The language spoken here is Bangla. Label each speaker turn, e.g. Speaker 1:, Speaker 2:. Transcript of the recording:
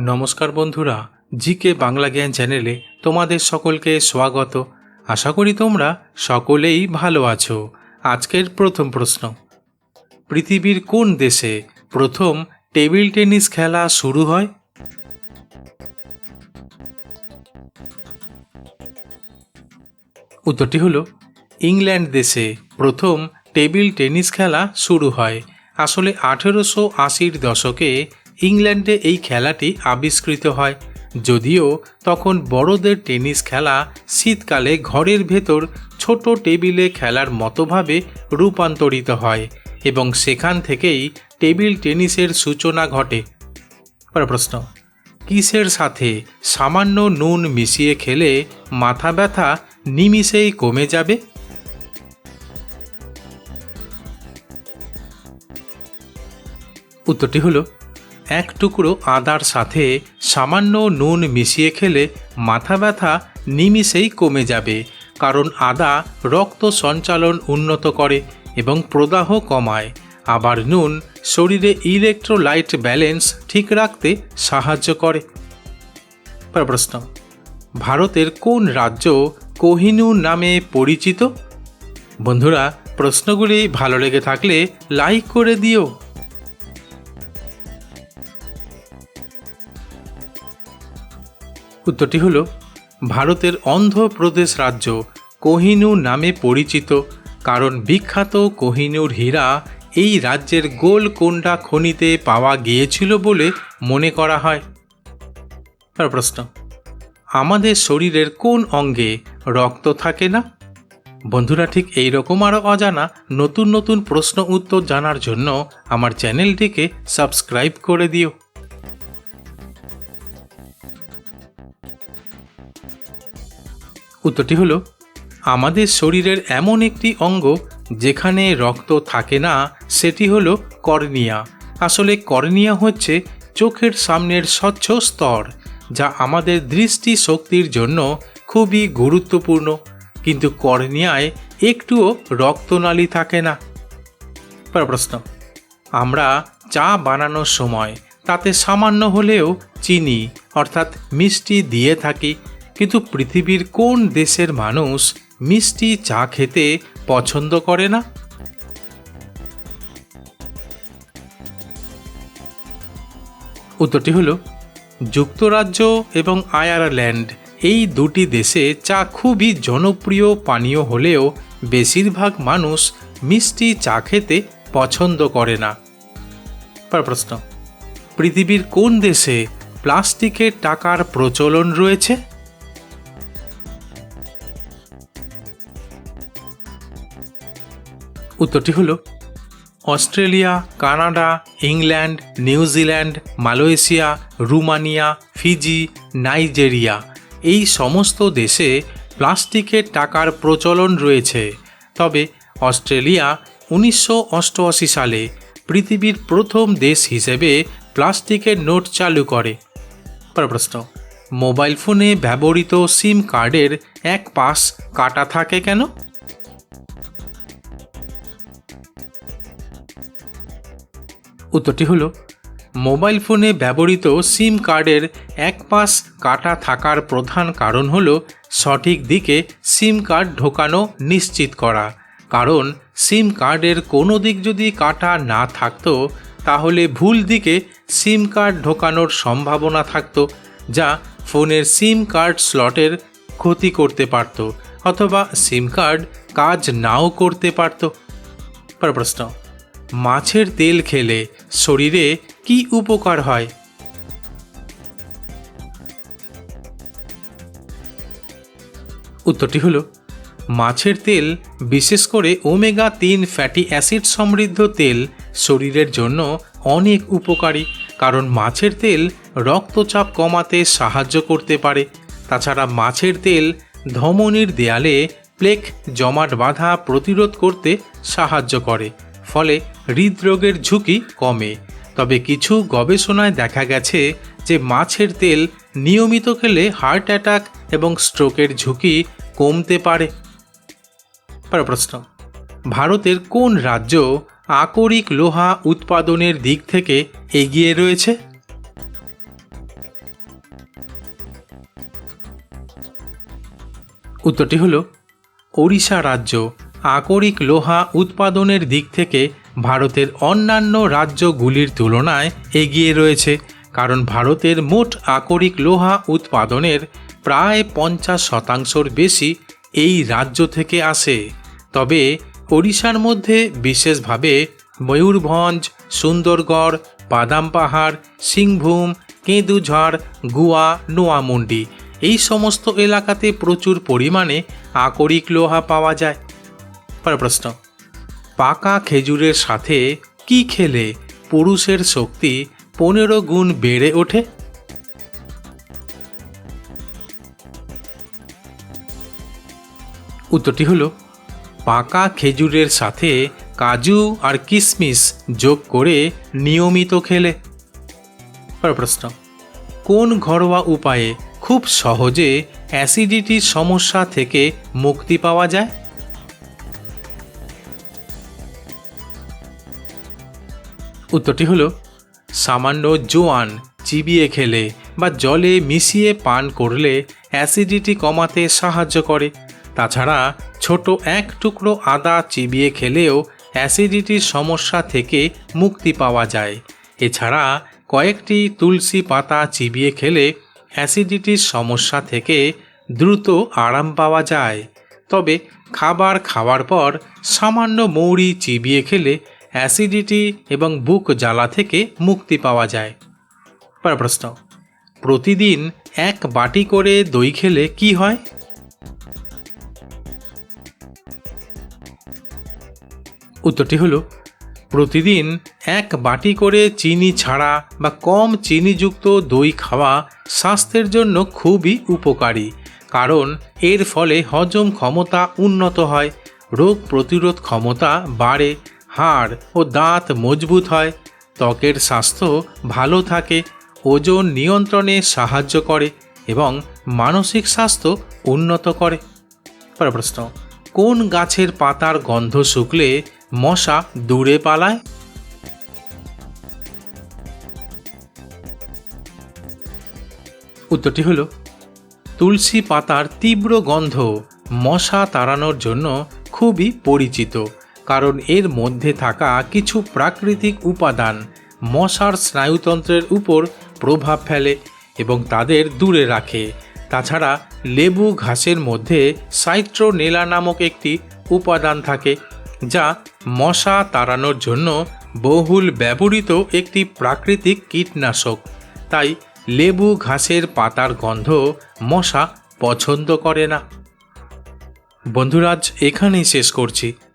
Speaker 1: নমস্কার বন্ধুরা, জিকে বাংলা জ্ঞান চ্যানেলে তোমাদের সকলকে স্বাগত। আশা করি তোমরা সকলেই ভালো আছো। আজকের প্রথম প্রশ্ন। পৃথিবীর কোন দেশে প্রথম টেবিল টেনিস খেলা শুরু হয়? উত্তরটি হলো, ইংল্যান্ড দেশে প্রথম টেবিল টেনিস খেলা শুরু হয়। আসলে আঠেরোশো আশির দশকে ইংল্যান্ডে এই খেলাটি আবিষ্কৃত হয়, যদিও তখন বড়দের টেনিস খেলা শীতকালে ঘরের ভেতর ছোট টেবিলে খেলার মতোভাবে রূপান্তরিত হয় এবং সেখান থেকেই টেবিল টেনিসের সূচনা ঘটে। প্রশ্ন, কিসের সাথে সামান্য নুন মিশিয়ে খেলে মাথা ব্যথা নিমিষেই কমে যাবে? উত্তরটি হলো এক টুকরো আদার সাথে সামান্য নুন মিশিয়ে খেলে মাথা ব্যথা নিমিষেই কমে যাবে, কারণ আদা রক্ত সঞ্চালন উন্নত করে এবং প্রদাহ কমায়। আবার নুন শরীরে ইলেকট্রোলাইট ব্যালেন্স ঠিক রাখতে সাহায্য করে। প্রশ্ন, ভারতের কোন রাজ্য কোহিনুর নামে পরিচিত? বন্ধুরা, প্রশ্নগুলি ভালো লেগে থাকলে লাইক করে দিও। উত্তরটি হলো, ভারতের অন্ধ্রপ্রদেশ রাজ্য কোহিনুর নামে পরিচিত, কারণ বিখ্যাত কোহিনুর হীরা এই রাজ্যের গোলকোন্ডা খনিতে পাওয়া গিয়েছিল বলে মনে করা হয়। প্রশ্ন, আমাদের শরীরের কোন অঙ্গে রক্ত থাকে না? বন্ধুরা, ঠিক এই রকম আরও অজানা নতুন নতুন প্রশ্ন উত্তর জানার জন্য আমার চ্যানেলটিকে সাবস্ক্রাইব করে দিও। উত্তরটি হলো, আমাদের শরীরের এমন একটি অঙ্গ যেখানে রক্ত থাকে না, সেটি হলো কর্নিয়া। আসলে কর্নিয়া হচ্ছে চোখের সামনের স্বচ্ছ স্তর, যা আমাদের দৃষ্টি শক্তির জন্য খুবই গুরুত্বপূর্ণ। কিন্তু কর্নিয়ায় একটুও রক্তনালী থাকে না। প্রশ্ন, আমরা চা বানানোর সময় তাতে সামান্য হলেও চিনি, অর্থাৎ মিষ্টি দিয়ে থাকি কিন্তু পৃথিবীর কোন দেশের মানুষ মিষ্টি চা খেতে পছন্দ করে না? উত্তরটি হলো, যুক্তরাজ্য এবং আয়ারল্যান্ড এই দুটি দেশে চা খুবই জনপ্রিয় পানীয় হলেও বেশিরভাগ মানুষ মিষ্টি চা খেতে পছন্দ করে না। প্রশ্ন, পৃথিবীর কোন দেশে প্লাস্টিকের টাকার প্রচলন রয়েছে? উত্তরটি হলো Australia, Canada, England New Zealand Malaysia, Romania, Fiji, Nigeria. এই সমস্ত দেশে প্লাস্টিকের টাকার প্রচলন রয়েছে। তবে অস্ট্রেলিয়া উনিশশো অষ্টআশি সালে পৃথিবীর প্রথম দেশ হিসেবে প্লাস্টিকের নোট চালু করে। প্রশ্ন, মোবাইল ফোনে ব্যবহৃত সিম কার্ডের এক পাশ কাটা থাকে কেন? উত্তরটি হলো, মোবাইল ফোনে ব্যবহৃত সিম কার্ডের এক পাশ কাটা থাকার প্রধান কারণ হলো সঠিক দিকে সিম কার্ড ঢোকানো নিশ্চিত করা। কারণ সিম কার্ডের কোনো দিক যদি কাটা না থাকতো, তাহলে ভুল দিকে সিম কার্ড ঢোকানোর সম্ভাবনা থাকতো, যা ফোনের সিম কার্ড স্লটের ক্ষতি করতে পারত, অথবা সিম কার্ড কাজ নাও করতে পারত। প্রশ্ন, মাছের তেল খেলে শরীরে কি উপকার হয়? উত্তরটি হলো, মাছের তেল, বিশেষ করে ওমেগা তিন ফ্যাটি অ্যাসিড সমৃদ্ধ তেল, শরীরের জন্য অনেক উপকারী, কারণ মাছের তেল রক্তচাপ কমাতে সাহায্য করতে পারে। তাছাড়া মাছের তেল ধমনির দেয়ালে প্লেক জমাট বাঁধা প্রতিরোধ করতে সাহায্য করে। ফলে হৃদরোগের ঝুঁকি কমে। তবে কিছু গবেষণায় দেখা গেছে যে মাছের তেল নিয়মিত খেলে হার্ট অ্যাটাক এবং স্ট্রোকের ঝুঁকি কমতে পারে। প্রশ্ন। ভারতের কোন রাজ্য আকরিক লোহা উৎপাদনের দিক থেকে এগিয়ে রয়েছে? উত্তরটি হল, ওড়িশা রাজ্য। আকরিক লোহা উৎপাদনের দিক থেকে ভারতের অন্যান্য রাজ্যগুলির তুলনায় এগিয়ে রয়েছে, কারণ ভারতের মোট আকরিক লোহা উৎপাদনের প্রায় পঞ্চাশ শতাংশর বেশি এই রাজ্য থেকে আসে। তবে ওড়িশার মধ্যে বিশেষভাবে ময়ূরভঞ্জ, সুন্দরগড়, বাদাম পাহাড়, সিংভূম, কেঁদুঝড়, গুয়া, নোয়ামুন্ডি এই সমস্ত এলাকাতে প্রচুর পরিমাণে আকরিক লোহা পাওয়া যায়। পরের প্রশ্ন। পাকা খেজুরের সাথে কি খেলে পুরুষের শক্তি পনেরো গুণ বেড়ে ওঠে? উত্তরটি হল, পাকা খেজুরের সাথে কাজু আর কিশমিশ যোগ করে নিয়মিত খেলে। প্রশ্ন, কোন ঘরোয়া উপায়ে খুব সহজে অ্যাসিডিটির সমস্যা থেকে মুক্তি পাওয়া যায়? উত্তরটি হলো, সামান্য জোয়ান চিবিয়ে খেলে বা জলে মিশিয়ে পান করলে অ্যাসিডিটি কমাতে সাহায্য করে। তাছাড়া ছোট এক টুকরো আদা চিবিয়ে খেলেও অ্যাসিডিটির সমস্যা থেকে মুক্তি পাওয়া যায়। এছাড়া কয়েকটি তুলসী পাতা চিবিয়ে খেলে অ্যাসিডিটির সমস্যা থেকে দ্রুত আরাম পাওয়া যায়। তবে খাবার খাওয়ার পর সামান্য মৌরি চিবিয়ে খেলে অ্যাসিডিটি এবং বুক জ্বালা থেকে মুক্তি পাওয়া যায়। পরের প্রশ্ন, প্রতিদিন এক বাটি করে দই খেলে কি হয়? উত্তরটি হলো, প্রতিদিন এক বাটি করে চিনি ছাড়া বা কম চিনিযুক্ত দই খাওয়া স্বাস্থ্যের জন্য খুবই উপকারী, কারণ এর ফলে হজম ক্ষমতা উন্নত হয়, রোগ প্রতিরোধ ক্ষমতা বাড়ে হাড় ও দাঁত মজবুত হয়, ত্বকের স্বাস্থ্য ভালো থাকে, ওজন নিয়ন্ত্রণে সাহায্য করে এবং মানসিক স্বাস্থ্য উন্নত করে। পরের প্রশ্ন, কোন গাছের পাতার গন্ধ শুকলে মশা দূরে পালায়? উত্তরটি হলো, তুলসী পাতার তীব্র গন্ধ মশা তাড়ানোর জন্য খুবই পরিচিত। কারণ এর মধ্যে থাকা কিছু প্রাকৃতিক উপাদান মশার স্নায়ুতন্ত্রের উপর প্রভাব ফেলে এবং তাদের দূরে রাখে। তাছাড়া লেবু ঘাসের মধ্যে সাইট্রোনেলা নামক একটি উপাদান থাকে, যা মশা তাড়ানোর জন্য বহুল ব্যবহৃত একটি প্রাকৃতিক কীটনাশক। তাই লেবু ঘাসের পাতার গন্ধ মশা পছন্দ করে না। বন্ধুরাজ, এখানেই শেষ করছি।